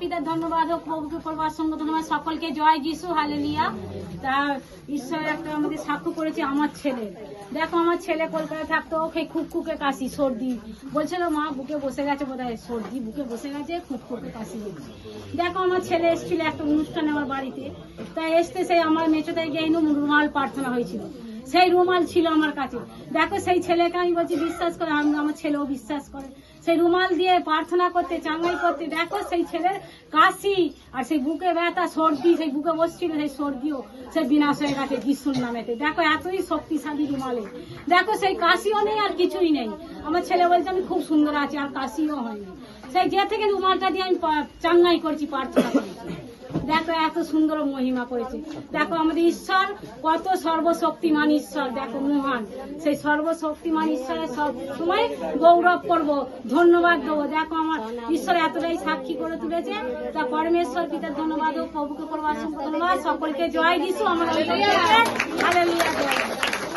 পিতার ধন্যবাদ হোক প্রভুকে করবার সঙ্গে ধন্যবাদ। সকলকে জয় যিশু, হালেলিয়া। তা ঈশ্বর একটা আমাদের সাক্ষ্য করেছে আমার ছেলে। দেখো, আমার ছেলে কলকাতায় থাকতো ওকে খুব খুকে কাশি, সর্দি। বলছিল, মা, বুকে বসে গেছে বোধ সর্দি, বুকে বসে গেছে খুব খুকে কাশি দেখো, আমার ছেলে এসেছিল একটা অনুষ্ঠানে আমার বাড়িতে। তা এসতে সেই আমার মেচোতে গিয়ে রুমাল প্রার্থনা হয়েছিল। সেই রুমাল ছিল আমার কাছে। দেখো সেই ছেলেকে আমি বলছি, বিশ্বাস করে, আমি আমার ছেলেও বিশ্বাস করে। সেই রুমাল দিয়ে প্রার্থনা করতে, চাঙ্গাই করতে, দেখো সেই ছেলের কাশি আর সেই বুকে ব্যথা, সর্দি, সেই বুকে বসছিল সেই সর্দিও সে বিনাশ হয়ে গেছে যিশুর নামেতে। দেখো এতই শক্তিশালী রুমালে। দেখো সেই কাশিও নেই আর কিছুই নেই। আমার ছেলে বলছে, আমি খুব সুন্দর আছি, আর কাশিও হয়নি। সেই যে থেকে রুমালটা দিয়ে আমি চাঙ্গাই করছি, প্রার্থনা করেছি। এত সুন্দর মহিমা করেছে। দেখো আমাদের ঈশ্বর, কত সর্বশক্তিমান ঈশ্বর। দেখো মহান। সেই সর্বশক্তিমান ঈশ্বরের সব সময় গৌরব করব, ধন্যবাদ দেবো। দেখো আমার ঈশ্বর এতটাই সাক্ষী করে তুলেছে তা পরমেশ্বর পিতার ধন্যবাদ ও প্রভুকে করব অসংখ্য ধন্যবাদ সকলকে জয় দিছু জয়।